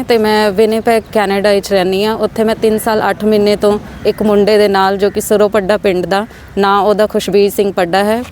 ਨੇ ਤੇ ਮੈਂ ਵਿਨੀਪੈਗ, ਕੈਨੇਡਾ ਵਿੱਚ ਰਹਿੰਦੀ ਆ ਉੱਥੇ ਮੈਂ 3 ਸਾਲ 8 ਮਹੀਨੇ ਤੋਂ ਇੱਕ ਮੁੰਡੇ ਦੇ ਨਾਲ, ਜੋ ਕਿ ਸਰੋ ਪੱਡਾ ਪਿੰਡ ਦਾ, ਨਾਂ ਉਹਦਾ ਖੁਸ਼ਬੀਰ ਸਿੰਘ ਪੱਡਾ ਹੈ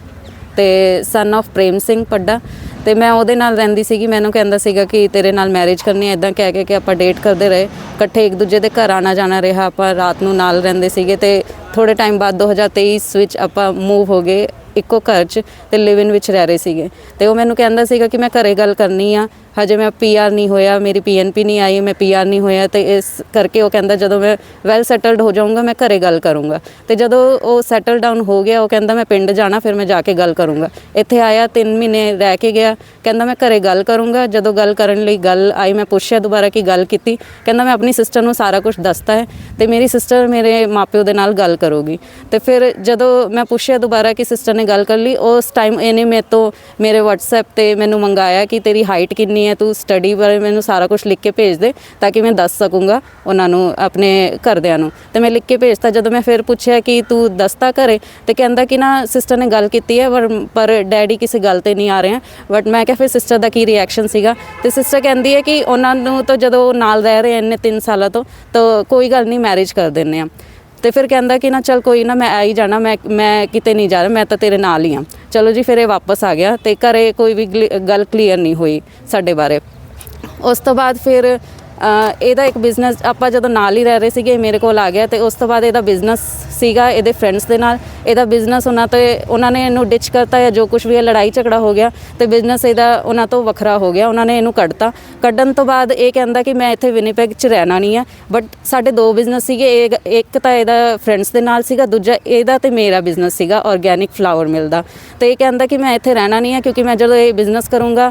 ਤੇ ਸਨ of ਪ੍ਰੇਮ ਸਿੰਘ ਪੱਡਾ ਤੇ ਮੈਂ ਉਹਦੇ ਨਾਲ ਰਹਿੰਦੀ ਸੀਗੀ। ਮੈਨੂੰ ਕਹਿੰਦਾ ਸੀਗਾ ਕਿ ਤੇਰੇ ਨਾਲ ਮੈਰਿਜ ਕਰਨੀ ਹੈ। ਇਦਾਂ ਕਹਿ ਕੇ ਕਿ ਆਪਾਂ ਡੇਟ ਕਰਦੇ ਰਹੇ। ਇਕੱਠੇ ਇੱਕ ਦੂਜੇ ਦੇ ਘਰ ਆਣਾ ਜਾਣਾ ਰਿਹਾ। ਆਪਾਂ ਰਾਤ ਨੂੰ ਨਾਲ ਰਹਿੰਦੇ ਸੀਗੇ ਤੇ ਥੋੜੇ ਟਾਈਮ ਬਾਅਦ 2023 ਵਿੱਚ ਆਪਾਂ ਮੂਵ ਹੋ ਗਏ ਇੱਕੋ ਘਰ 'ਚ ਤੇ ਲਿਵ ਇਨ ਵਿੱਚ ਰਹਿ ਰਹੇ ਸੀਗੇ। ਤੇ ਉਹ ਮੈਨੂੰ ਕਹਿੰਦਾ ਸੀਗਾ ਕਿ ਮੈਂ ਘਰੇ ਗੱਲ ਕਰਨੀ ਆ। ਹਜੇ ਮੈਂ ਪੀਆਰ ਨਹੀਂ ਹੋਇਆ, ਮੇਰੀ ਪੀਐਨਪੀ ਨਹੀਂ ਆਈ, ਮੈਂ ਪੀਆਰ ਨਹੀਂ ਹੋਇਆ ਤੇ ਇਸ ਕਰਕੇ ਉਹ ਕਹਿੰਦਾ ਜਦੋਂ ਮੈਂ ਵੈਲ ਸੈਟਲਡ ਹੋ ਜਾਊਂਗਾ, ਮੈਂ ਘਰੇ ਗੱਲ ਕਰੂੰਗਾ। ਤੇ ਜਦੋਂ ਉਹ ਸੈਟਲ ਡਾਊਨ ਹੋ ਗਿਆ, ਉਹ ਕਹਿੰਦਾ ਮੈਂ ਪਿੰਡ ਜਾਣਾ, ਫਿਰ ਮੈਂ ਜਾ ਕੇ ਗੱਲ ਕਰੂੰਗਾ। ਇੱਥੇ ਆਇਆ 3 ਮਹੀਨੇ ਰਹਿ ਕੇ ਗਿਆ, ਕਹਿੰਦਾ ਮੈਂ ਘਰੇ ਗੱਲ ਕਰੂੰਗਾ, ਜਦੋਂ ਗੱਲ ਕਰਨ ਲਈ ਗੱਲ ਆਈ, ਮੈਂ ਪੁੱਛਿਆ ਦੁਬਾਰਾ ਕੀ ਗੱਲ ਕੀਤੀ, ਕਹਿੰਦਾ ਮੈਂ ਆਪਣੀ ਸਿਸਟਰ ਨੂੰ ਸਾਰਾ ਕੁਝ ਦੱਸਤਾ ਹੈ ਤੇ ਮੇਰੀ ਸਿਸਟਰ ਮੇਰੇ ਮਾਪਿਓ ਦੇ ਨਾਲ ਗੱਲ ਕਰੂਗੀ। ਤੇ ਫਿਰ ਜਦੋਂ ਮੈਂ ਪੁੱਛਿਆ ਦੁਬਾਰਾ ਕਿ ਸਿਸਟਰ ਨੇ ਗੱਲ ਕਰ ਲਈ, ਉਸ ਟਾਈਮ ਇਹਨੇ ਮੇਰੇ ਤੋਂ ਮੇਰੇ WhatsApp ਤੇ ਮੈਨੂੰ ਮੰਗਾਇਆ ਕਿ ਤੇਰੀ ਹਾਈਟ ਕਿੰਨੀ ਹੈ, ਤੂੰ ਸਟੱਡੀ ਬਾਰੇ ਮੈਨੂੰ ਸਾਰਾ ਕੁਝ ਲਿਖ ਕੇ ਭੇਜ ਦੇ ਤਾਂ ਕਿ ਮੈਂ ਦੱਸ ਸਕੂੰਗਾ ਉਹਨਾਂ ਨੂੰ, ਆਪਣੇ ਘਰਦਿਆਂ ਨੂੰ। ਤੇ ਮੈਂ ਲਿਖ ਕੇ ਭੇਜਤਾ, ਜਦੋਂ ਮੈਂ ਫਿਰ ਪੁੱਛਿਆ ਕਿ ਤੂੰ ਦੱਸਤਾ ਘਰੇ, ਤੇ ਕਹਿੰਦਾ ਕਿ ਨਾ ਸਿਸਟਰ ਨੇ ਗੱਲ ਕੀਤੀ ਹੈ, ਪਰ ਪਰ ਡੈਡੀ ਕਿਸੇ ਗੱਲ ਤੇ ਨਹੀਂ ਆ ਰਹੇ ਬਟ ਮੈਂ ਕਿਹਾ ਫਿਰ ਸਿਸਟਰ ਦਾ ਕੀ ਰਿਐਕਸ਼ਨ ਸੀਗਾ? ਤੇ ਸਿਸਟਰ ਕਹਿੰਦੀ ਹੈ ਕਿ ਉਹਨਾਂ ਨੂੰ ਤਾਂ ਜਦੋਂ ਉਹ ਨਾਲ ਰਹਿ ਰਹੇ ਇੰਨੇ 3 ਸਾਲਾਂ ਤੋਂ, ਤਾਂ ਕੋਈ ਗੱਲ ਨਹੀਂ ਮੈਰਿਜ ਕਰ ਦਿੰਨੇ ਆ। ਤੇ ਫਿਰ ਕਹਿੰਦਾ ਕਿ ਨਾ, ਚਲ ਕੋਈ ਨਾ, ਮੈਂ ਆ ਹੀ ਜਾਣਾ, ਮੈਂ ਮੈਂ ਕਿਤੇ ਨਹੀਂ ਜਾ ਰਿਹਾ, ਮੈਂ ਤਾਂ ਤੇਰੇ ਨਾਲ ਹੀ ਆ ਚਲੋ ਜੀ, ਫਿਰ ਇਹ ਵਾਪਸ ਆ ਗਿਆ ਤੇ ਘਰੇ ਕੋਈ ਵੀ ਗਲੀ- ਗੱਲ ਕਲੀਅਰ ਨਹੀਂ ਹੋਈ ਸਾਡੇ ਬਾਰੇ। ਉਸ ਤੋਂ ਬਾਅਦ ਫਿਰ ਇਹਦਾ ਇੱਕ ਬਿਜ਼ਨਸ ਆਪਾਂ ਜਦੋਂ ਨਾਲ ਹੀ ਰਹਿ ਰਹੇ ਸੀਗੇ, ਇਹ ਮੇਰੇ ਕੋਲ ਆ ਗਿਆ ਤੇ ਉਸ ਤੋਂ ਬਾਅਦ ਇਹਦਾ ਬਿਜ਼ਨਸ ਸੀਗਾ ਇਹਦੇ ਫਰੈਂਡਸ ਦੇ ਨਾਲ। ਇਹਦਾ ਬਿਜ਼ਨਸ ਉਹਨਾਂ ਤੇ, ਉਹਨਾਂ ਨੇ ਇਹਨੂੰ ਡਿਚ ਕਰਤਾ ਜਾਂ ਜੋ ਕੁਝ ਵੀ ਹੈ, ਲੜਾਈ ਝਗੜਾ ਹੋ ਗਿਆ ਤੇ ਬਿਜ਼ਨਸ ਇਹਦਾ ਉਹਨਾਂ ਤੋਂ ਵੱਖਰਾ ਹੋ ਗਿਆ, ਉਹਨਾਂ ਨੇ ਇਹਨੂੰ ਕੱਢਤਾ। ਕੱਢਣ ਤੋਂ ਬਾਅਦ ਇਹ ਕਹਿੰਦਾ ਕਿ ਮੈਂ ਇੱਥੇ ਵਿਨੀਪੈਗ 'ਚ ਰਹਿਣਾ ਨਹੀਂ ਹੈ ਬਟ ਸਾਡੇ ਦੋ ਬਿਜ਼ਨਸ ਸੀਗੇ, ਇਹ ਇੱਕ ਤਾਂ ਇਹਦਾ ਫਰੈਂਡਸ ਦੇ ਨਾਲ ਸੀਗਾ, ਦੂਜਾ ਇਹਦਾ ਤੇ ਮੇਰਾ ਬਿਜ਼ਨਸ ਸੀਗਾ ਆਰਗੈਨਿਕ ਫਲਾਵਰ ਮਿਲ ਦਾ। ਤੇ ਇਹ ਕਹਿੰਦਾ ਕਿ ਮੈਂ ਇੱਥੇ ਰਹਿਣਾ ਨਹੀਂ ਹੈ ਕਿਉਂਕਿ ਮੈਂ ਜਦੋਂ ਇਹ ਬਿਜ਼ਨਸ ਕਰੂੰਗਾ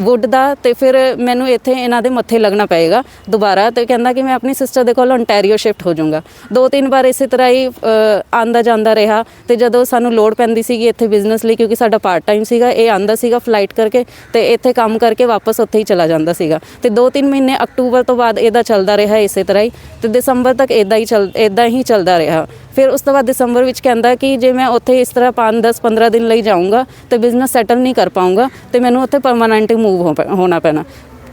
ਵੁੱਡ ਦਾ ਤੇ ਫਿਰ ਮੈਨੂੰ ਇੱਥੇ ਇਹਨਾਂ ਦੇ ਮੱਥੇ ਲੱਗਣਾ ਪਏਗਾ ਦੁਬਾਰਾ ਤੇ ਕਹਿੰਦਾ ਕਿ ਮੈਂ ਆਪਣੀ ਸਿਸਟਰ ਦੇ ਕੋਲ ontario ਸ਼ਿਫਟ ਹੋ ਜਾਊਂਗਾ ਦੋ ਤਿੰਨ ਵਾਰ ਇਸੇ ਤਰ੍ਹਾਂ ਹੀ ਅ, ਆਂਦਾ ਜਾਂਦਾ ਰਿਹਾ ਤੇ ਜਦੋਂ ਸਾਨੂੰ ਲੋੜ ਪੈਂਦੀ ਸੀਗੀ ਇੱਥੇ ਬਿਜ਼ਨਸ ਲਈ ਕਿਉਂਕਿ ਸਾਡਾ ਪਾਰਟ ਟਾਈਮ ਸੀਗਾ ਇਹ ਆਂਦਾ ਸੀਗਾ ਫਲਾਈਟ ਕਰਕੇ ਤੇ ਇੱਥੇ ਕੰਮ ਕਰਕੇ ਵਾਪਸ ਉੱਥੇ ਹੀ ਚਲਾ ਜਾਂਦਾ ਸੀਗਾ ਤੇ ਦੋ ਤਿੰਨ ਮਹੀਨੇ ਅਕਤੂਬਰ ਤੋਂ ਬਾਅਦ ਇਹਦਾ ਚੱਲਦਾ ਰਿਹਾ ਇਸੇ ਤਰ੍ਹਾਂ ਹੀ ਤੇ ਦਸੰਬਰ ਤੱਕ ਇਦਾਂ ਹੀ ਚੱਲ ਇਦਾਂ ਹੀ ਚੱਲਦਾ ਰਿਹਾ ਫਿਰ ਉਸ ਤੋਂ ਬਾਅਦ ਦਸੰਬਰ ਵਿੱਚ ਕਹਿੰਦਾ ਕਿ ਜੇ ਮੈਂ ਉੱਥੇ ਇਸ ਤਰ੍ਹਾਂ 5 10 15 ਦਿਨ ਲਈ ਜਾਊਂਗਾ ਤੇ ਬਿਜ਼ਨਸ ਸੈਟਲ ਨਹੀਂ ਕਰ ਪਾਊਂਗਾ ਤੇ ਮੈਨੂੰ ਉੱਥੇ ਪਰਮਾਨੈਂਟ ਮੂਵ ਹੋਣਾ ਪੈਣਾ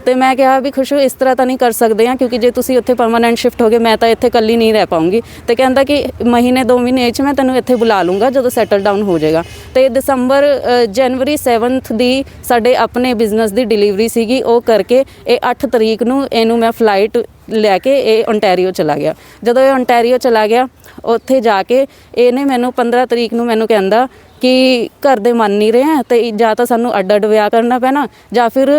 ਤੇ ਮੈਂ ਕਿਹਾ ਵੀ ਖੁਸ਼ੂ ਇਸ ਤਰ੍ਹਾਂ ਤਾਂ ਨਹੀਂ ਕਰ ਸਕਦੇ ਆ ਕਿਉਂਕਿ ਜੇ ਤੁਸੀਂ ਉੱਥੇ ਪਰਮਾਨੈਂਟ ਸ਼ਿਫਟ ਹੋਗੇ ਮੈਂ ਤਾਂ ਇੱਥੇ ਇਕੱਲੀ ਨਹੀਂ ਰਹਿ ਪਾਉਂਗੀ। ਤੇ ਕਹਿੰਦਾ ਕਿ ਮਹੀਨੇ ਦੋ ਮਹੀਨੇ 'ਚ ਮੈਂ ਤੈਨੂੰ ਇੱਥੇ ਬੁਲਾ ਲੂੰਗਾ ਜਦੋਂ ਸੈਟਲ ਡਾਊਨ ਹੋ ਜਾਏਗਾ। ਤੇ ਦਸੰਬਰ ਅ, ਜਨਵਰੀ 7th ਦੀ ਸਾਡੇ ਆਪਣੇ ਬਿਜ਼ਨਸ ਦੀ ਡਿਲੀਵਰੀ ਸੀਗੀ ਉਹ ਕਰਕੇ ਇਹ 8 ਤਰੀਕ ਨੂੰ ਇਹਨੂੰ ਮੈਂ ਫਲਾਈਟ ਲੈ ਕੇ ਇਹ ontario ਚਲਾ ਗਿਆ। ਜਦੋਂ ਇਹ ontario ਚਲਾ ਗਿਆ, ਉੱਥੇ ਜਾ ਕੇ ਇਹਨੇ ਮੈਨੂੰ 15 ਤਰੀਕ ਨੂੰ ਮੈਨੂੰ ਕਹਿੰਦਾ ਕਿ ਘਰ ਦੇ ਮੰਨ ਨਹੀਂ ਰਹੇ ਆ ਤੇ ਜਾਂ ਤਾਂ ਸਾਨੂੰ ਅੱਡ ਅੱਡ ਵਿਆਹ ਕਰਨਾ ਪੈਣਾ ਜਾਂ ਫਿਰ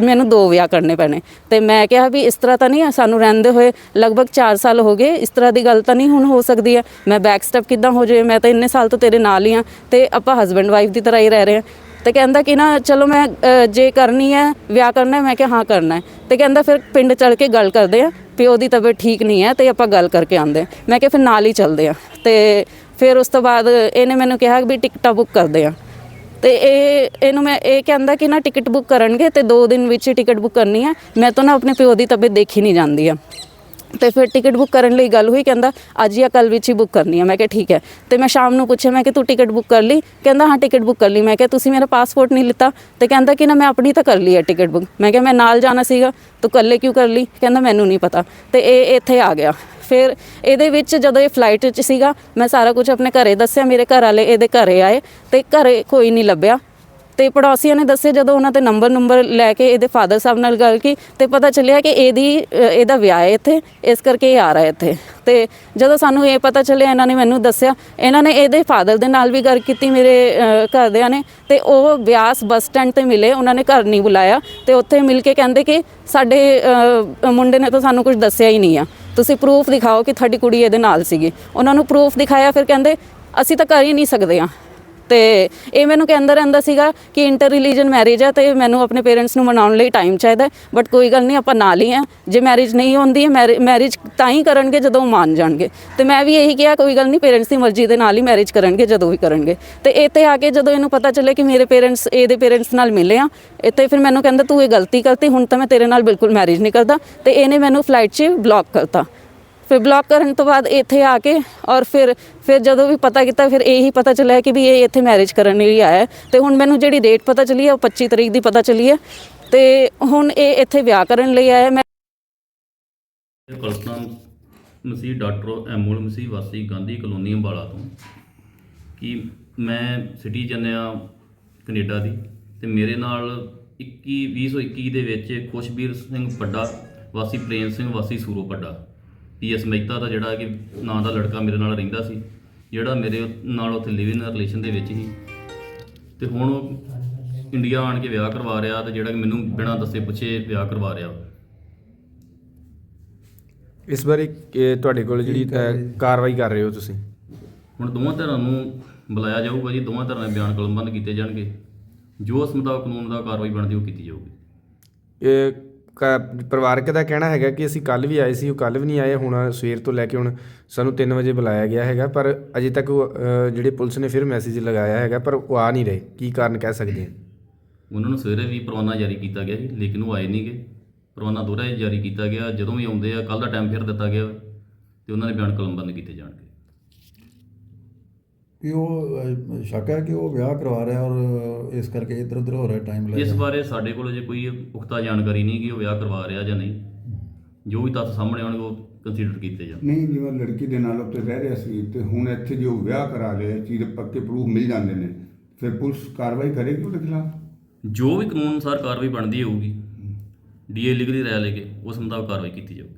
ਮੈਨੂੰ ਦੋ ਵਿਆਹ ਕਰਨੇ ਪੈਣੇ। ਤੇ ਮੈਂ ਕਿਹਾ ਵੀ ਇਸ ਤਰ੍ਹਾਂ ਤਾਂ ਨਹੀਂ ਸਾਨੂੰ ਰਹਿੰਦੇ ਹੋਏ ਲਗਭਗ 4 ਸਾਲ ਹੋ ਗਏ, ਇਸ ਤਰ੍ਹਾਂ ਦੀ ਗੱਲ ਤਾਂ ਨਹੀਂ ਹੁਣ ਹੋ ਸਕਦੀ ਹੈ ਮੈਂ ਬੈਕ ਸਟੈਪ ਕਿੱਦਾਂ ਹੋ ਜਾਏ ਮੈਂ ਤਾਂ ਇੰਨੇ ਸਾਲ ਤੋਂ ਤੇਰੇ ਨਾਲ ਹੀ ਆ ਤੇ ਆਪਾਂ ਹਸਬੈਂਡ ਵਾਈਫ ਦੀ ਤਰ੍ਹਾਂ ਹੀ ਰਹਿ ਰਹੇ ਆ। ਤੇ ਕਹਿੰਦਾ ਕਿ ਨਾ ਚਲੋ ਮੈਂ ਅ, ਜੇ ਕਰਨੀ ਹੈ ਵਿਆਹ ਕਰਨਾ ਹੈ ਮੈਂ ਕਿਹਾ ਹਾਂ ਕਰਨਾ ਹੈ। ਤੇ ਕਹਿੰਦਾ ਫਿਰ ਪਿੰਡ ਚੜ ਕੇ ਗੱਲ ਕਰਦੇ ਆ ਪਿਓ ਦੀ ਤਬੀਅਤ ਠੀਕ ਨਹੀਂ ਹੈ ਤੇ ਆਪਾਂ ਗੱਲ ਕਰਕੇ ਆਉਂਦੇ ਆ ਮੈਂ ਕਿਹਾ ਫਿਰ ਨਾਲ ਹੀ ਚੱਲਦੇ ਆ ਤੇ ਫਿਰ ਉਸ ਤੋਂ ਬਾਅਦ ਇਹਨੇ ਮੈਨੂੰ ਕਿਹਾ ਵੀ ਟਿਕਟਾਂ ਬੁੱਕ ਕਰਦੇ ਆ। ਤੇ ਇਹ ਇਹਨੂੰ ਮੈਂ ਇਹ ਕਹਿੰਦਾ ਕਿ ਨਾ ਟਿਕਟ ਬੁੱਕ ਕਰਨਗੇ ਤੇ 2 ਦਿਨ ਵਿੱਚ ਹੀ ਟਿਕਟ ਬੁੱਕ ਕਰਨੀ ਹੈ। ਮੈਂ ਤਾਂ ਨਾ ਆਪਣੇ ਪਿਓ ਦੀ ਤਬੀਅਤ ਦੇਖੀ ਨਹੀਂ ਜਾਂਦੀ ਆ। ਤੇ ਫਿਰ ਟਿਕਟ ਬੁੱਕ ਕਰਨ ਲਈ ਗੱਲ ਹੋਈ, ਕਹਿੰਦਾ, ਅੱਜ ਜਾਂ ਕੱਲ ਵਿੱਚ ਹੀ ਬੁੱਕ ਕਰਨੀ ਹੈ ਮੈਂ ਕਿਹਾ, ਠੀਕ ਹੈ। ਤੇ ਮੈਂ ਸ਼ਾਮ ਨੂੰ ਪੁੱਛਿਆ, ਮੈਂ ਕਿ ਤੂੰ ਟਿਕਟ ਬੁੱਕ ਕਰ ਲਈ? ਕਹਿੰਦਾ, ਹਾਂ ਟਿਕਟ ਬੁੱਕ ਕਰ ਲਈ। ਮੈਂ ਕਿਹਾ, ਤੁਸੀਂ ਮੇਰਾ ਪਾਸਪੋਰਟ ਨਹੀਂ ਲਿੱਤਾ? ਤੇ ਕਹਿੰਦਾ ਕਿ, ਨਾ, ਮੈਂ ਆਪਣੀ ਤਾਂ ਕਰ ਲਈ ਹੈ ਟਿਕਟ ਬੁੱਕ ਮੈਂ ਕਿਹਾ, ਮੈਂ ਨਾਲ ਜਾਣਾ ਸੀਗਾ, ਤੂੰ ਇਕੱਲੇ ਕਿਉਂ ਕਰ ਲਈ? ਕਹਿੰਦਾ, ਮੈਨੂੰ ਨਹੀਂ ਪਤਾ। ਤੇ ਇਹ ਇੱਥੇ ਆ ਗਿਆ। ਫਿਰ ਇਹਦੇ ਵਿੱਚ ਜਦੋਂ ਇਹ ਫਲਾਈਟ 'ਚ ਸੀਗਾ, ਮੈਂ ਸਾਰਾ ਕੁਝ ਆਪਣੇ ਘਰੇ ਦੱਸਿਆ, ਮੇਰੇ ਘਰ ਵਾਲੇ ਇਹਦੇ ਘਰੇ ਆਏ ਤੇ ਘਰੇ ਕੋਈ ਨਹੀਂ ਲੱਭਿਆ। ਤੇ ਪੜੋਸੀਆਂ ਨੇ ਦੱਸਿਆ ਜਦੋਂ ਉਹਨਾਂ ਤੇ ਨੰਬਰ ਨੰਬਰ ਲੈ ਕੇ ਇਹਦੇ ਫਾਦਰ ਸਾਹਿਬ ਨਾਲ ਗੱਲ ਕੀ ਤੇ ਪਤਾ ਚੱਲਿਆ ਕਿ ਇਹਦੀ ਇਹਦਾ ਵਿਆਹ ਹੈ ਇੱਥੇ, ਇਸ ਕਰਕੇ ਇਹ ਆ ਰਿਹਾ ਇੱਥੇ। ਤੇ ਜਦੋਂ ਸਾਨੂੰ ਇਹ ਪਤਾ ਚੱਲਿਆ, ਇਹਨਾਂ ਨੇ ਮੈਨੂੰ ਦੱਸਿਆ, ਇਹਨਾਂ ਨੇ ਇਹਦੇ ਫਾਦਰ ਦੇ ਨਾਲ ਵੀ ਗੱਲ ਕੀਤੀ ਮੇਰੇ ਘਰਦਿਆਂ ਨੇ ਤੇ ਉਹ ਬਿਆਸ ਬੱਸ ਸਟੈਂਡ ਤੇ ਮਿਲੇ, ਉਹਨਾਂ ਨੇ ਘਰ ਨਹੀਂ ਬੁਲਾਇਆ ਤੇ ਉੱਥੇ ਮਿਲ ਕੇ ਕਹਿੰਦੇ ਕਿ ਸਾਡੇ ਮੁੰਡੇ ਨੇ ਤਾਂ ਸਾਨੂੰ ਕੁਝ ਦੱਸਿਆ ਹੀ ਨਹੀਂ ਆ। ਤੁਸੀਂ ਪ੍ਰੂਫ ਦਿਖਾਓ ਕਿ ਤੁਹਾਡੀ ਕੁੜੀ ਇਹਦੇ ਨਾਲ ਸੀਗੀ। ਉਹਨਾਂ ਨੂੰ ਪ੍ਰੂਫ ਦਿਖਾਇਆ, ਫਿਰ ਕਹਿੰਦੇ, ਅਸੀਂ ਤਾਂ ਕਰ ਹੀ ਨਹੀਂ ਸਕਦੇ ਆ ਤੇ ਇਹ ਮੈਨੂੰ ਕਹਿੰਦਾ ਰਹਿੰਦਾ ਸੀਗਾ ਕਿ ਇੰਟਰ ਰਿਲੀਜਨ ਮੈਰਿਜ ਹੈ ਤੇ ਮੈਨੂੰ ਆਪਣੇ ਪੇਰੈਂਟਸ ਨੂੰ ਮਨਾਉਣ ਲਈ ਟਾਈਮ ਚਾਹੀਦਾ ਬਟ ਕੋਈ ਗੱਲ ਨਹੀਂ, ਆਪਾਂ ਨਾਲ ਹੀ ਆ। ਜੇ ਮੈਰਿਜ ਨਹੀਂ ਹੁੰਦੀ ਹੈ ਮੈਰਿਜ ਤਾਂ ਹੀ ਕਰਨਗੇ ਜਦੋਂ ਉਹ ਮੰਨ ਜਾਣਗੇ। ਤੇ ਮੈਂ ਵੀ ਇਹੀ ਕਿਹਾ, ਕੋਈ ਗੱਲ ਨਹੀਂ ਪੇਰੈਂਟਸ ਦੀ ਮਰਜ਼ੀ ਦੇ ਨਾਲ ਹੀ ਮੈਰਿਜ ਕਰਨਗੇ, ਜਦੋਂ ਵੀ ਕਰਨਗੇ। ਤੇ ਇੱਥੇ ਆ ਕੇ ਜਦੋਂ ਇਹਨੂੰ ਪਤਾ ਚੱਲੇ ਕਿ ਮੇਰੇ ਪੇਰੈਂਟਸ ਇਹਦੇ ਪੇਰੈਂਟਸ ਨਾਲ ਮਿਲੇ ਆ, ਇੱਥੇ ਫਿਰ ਮੈਨੂੰ ਕਹਿੰਦਾ, ਤੂੰ ਇਹ ਗਲਤੀ ਕਰਤੀ, ਹੁਣ ਤਾਂ ਮੈਂ ਤੇਰੇ ਨਾਲ ਬਿਲਕੁਲ ਮੈਰਿਜ ਨਹੀਂ ਕਰਦਾ। ਤੇ ਇਹਨੇ ਮੈਨੂੰ ਫਲਾਈਟ 'ਚ ਬਲੌਕ ਕਰਤਾ। ਫਿਰ ਬਲੌਕ ਕਰਨ ਤੋਂ ਬਾਅਦ ਇੱਥੇ ਆ ਕੇ ਔਰ ਫਿਰ ਫਿਰ ਜਦੋਂ ਵੀ ਪਤਾ ਕੀਤਾ, ਫਿਰ ਇਹੀ ਪਤਾ ਚੱਲਿਆ ਕਿ ਵੀ ਇਹ ਇੱਥੇ ਮੈਰਿਜ ਕਰਨ ਲਈ ਆਇਆ ਹੈ। ਤੇ ਹੁਣ ਮੈਨੂੰ ਜਿਹੜੀ ਡੇਟ ਪਤਾ ਚੱਲੀ ਹੈ, ਉਹ 25 ਤਰੀਕ ਦੀ ਪਤਾ ਚੱਲੀ ਹੈ। ਤੇ ਹੁਣ ਇਹ ਇੱਥੇ ਵਿਆਹ ਕਰਨ ਲਈ ਆਇਆ ਮੈਂ ਕਲਪਨਾ ਮਸੀਹ ਡਾਕਟਰ ਐਮੋਲ ਮਸੀਹ, ਵਾਸੀ ਗਾਂਧੀ ਕਲੋਨੀ ਅੰਬਾਲਾ ਤੋਂ ਕਿ ਮੈਂ ਸਿਟੀ ਆ ਕੈਨੇਡਾ ਦੀ। ਤੇ ਮੇਰੇ ਨਾਲ 21 2021 ਦੇ ਵਿੱਚ ਖੁਸ਼ਬੀਰ ਸਿੰਘ ਪੱਡਾ, ਵਾਸੀ ਪ੍ਰੇਮ ਸਿੰਘ, ਵਾਸੀ ਸੂਰੋ ਪੱਡਾ। ਪੀਐਸ ਮਹਿਤਾ ਦਾ ਜਿਹੜਾ ਕਿ ਨਾਂ ਦਾ ਲੜਕਾ ਮੇਰੇ ਨਾਲ ਰਹਿੰਦਾ ਸੀ ਜਿਹੜਾ ਮੇਰੇ ਨਾਲ ਉੱਥੇ ਲਿਵਿੰਗ ਰਿਲੇਸ਼ਨ ਦੇ ਵਿੱਚ ਸੀ। ਤੇ ਹੁਣ ਉਹ ਇੰਡੀਆ ਆਣ ਕੇ ਵਿਆਹ ਕਰਵਾ ਰਿਹਾ ਤੇ ਜਿਹੜਾ ਕਿ ਮੈਨੂੰ ਬਿਨਾਂ ਦੱਸੇ ਪੁੱਛੇ ਵਿਆਹ ਕਰਵਾ ਰਿਹਾ। ਇਸ ਬਾਰੇ ਇਹ ਤੁਹਾਡੇ ਕੋਲ ਜਿਹੜੀ ਅ, ਕਾਰਵਾਈ ਕਰ ਰਹੇ ਹੋ ਤੁਸੀਂ? ਹੁਣ ਦੋਵਾਂ ਧਿਰਾਂ ਨੂੰ ਬੁਲਾਇਆ ਜਾਊਗਾ ਜੀ ਦੋਵਾਂ ਧਿਰਾਂ ਦੇ ਬਿਆਨ ਕਲਮਬੰਦ ਕੀਤੇ ਜਾਣਗੇ। ਜੋ ਉਸ ਮੁਤਾਬਕ ਕਾਨੂੰਨ ਦਾ ਕਾਰਵਾਈ ਬਣਦੀ ਉਹ ਕੀਤੀ ਜਾਊਗੀ। ਇਹ ਕ- ਪਰਿਵਾਰਕ ਦਾ ਕਹਿਣਾ ਹੈਗਾ ਕਿ ਅਸੀਂ ਕੱਲ ਵੀ ਆਏ ਸੀ, ਉਹ ਕੱਲ ਵੀ ਨਹੀਂ ਆਏ, ਹੁਣ ਸਵੇਰ ਤੋਂ ਲੈ ਕੇ ਹੁਣ ਸਾਨੂੰ 3 ਵਜੇ ਬੁਲਾਇਆ ਗਿਆ ਹੈਗਾ, ਪਰ ਅਜੇ ਤੱਕ ਉਹ ਜਿਹੜੇ ਪੁਲਿਸ ਨੇ ਫਿਰ ਮੈਸੇਜ ਲਗਾਇਆ ਹੈਗਾ, ਪਰ ਉਹ ਆ ਨਹੀਂ ਰਹੇ, ਕੀ ਕਾਰਨ ਕਹਿ ਸਕਦੇ ਹਾਂ? ਉਹਨਾਂ ਨੂੰ ਸਵੇਰੇ ਵੀ ਪਰਵਾਨਾ ਜਾਰੀ ਕੀਤਾ ਗਿਆ ਜੀ ਲੇਕਿਨ ਉਹ ਆਏ ਨਹੀਂਗੇ ਪਰਵਾਨਾ ਦੁਹਰਾ ਜਾਰੀ ਕੀਤਾ ਗਿਆ, ਜਦੋਂ ਵੀ ਆਉਂਦੇ ਆ ਕੱਲ ਦਾ ਟਾਈਮ ਫਿਰ ਦਿੱਤਾ ਗਿਆ, ਤੇ ਉਹਨਾਂ ਦੇ ਬਿਆਨ ਕਲਮਬੰਦ ਕੀਤੇ ਜਾਣਗੇ। ਕਿ ਉਹ ਸ਼ੱਕ ਹੈ ਕਿ ਉਹ ਵਿਆਹ ਕਰਵਾ ਰਿਹਾ ਔਰ ਇਸ ਕਰਕੇ ਇੱਧਰ ਉੱਧਰ ਹੋ ਰਿਹਾ ਟਾਈਮ ਲੈ ਇਸ ਰਿਹਾ। ਬਾਰੇ ਸਾਡੇ ਕੋਲ ਜੇ ਕੋਈ ਪੁਖਤਾ ਜਾਣਕਾਰੀ ਨਹੀਂ ਕਿ ਉਹ ਵਿਆਹ ਕਰਵਾ ਰਿਹਾ ਜਾਂ ਨਹੀਂ। ਜੋ ਵੀ ਤੱਥ ਸਾਹਮਣੇ ਆਉਣਗੇ ਉਹ ਕੰਸੀਡਰ ਕੀਤੇ ਜਾਣ। ਨਹੀਂ ਜਿਵੇਂ ਲੜਕੀ ਦੇ ਨਾਲ ਉੱਤੇ ਰਹਿ ਰਿਹਾ ਸੀ ਤੇ ਹੁਣ ਇੱਥੇ ਜੋ ਵਿਆਹ ਕਰਾ ਲਿਆ ਚੀਜ਼ ਦੇ ਪੱਕੇ ਪ੍ਰੂਫ ਮਿਲ ਜਾਂਦੇ ਨੇ। ਫਿਰ ਪੁਲਿਸ ਕਾਰਵਾਈ ਕਰੇਗੀ ਉਹਦੇ ਖਿਲਾਫ? ਜੋ ਵੀ ਕਾਨੂੰਨ ਅਨੁਸਾਰ ਕਾਰਵਾਈ ਬਣਦੀ ਹੋਊਗੀ ਡੀਏ ਲੀਗਲੀ ਰਾਇ ਲੈ ਕੇ ਉਸ ਮੁਤਾਬਕ ਕਾਰਵਾਈ ਕੀਤੀ ਜਾਊਗੀ।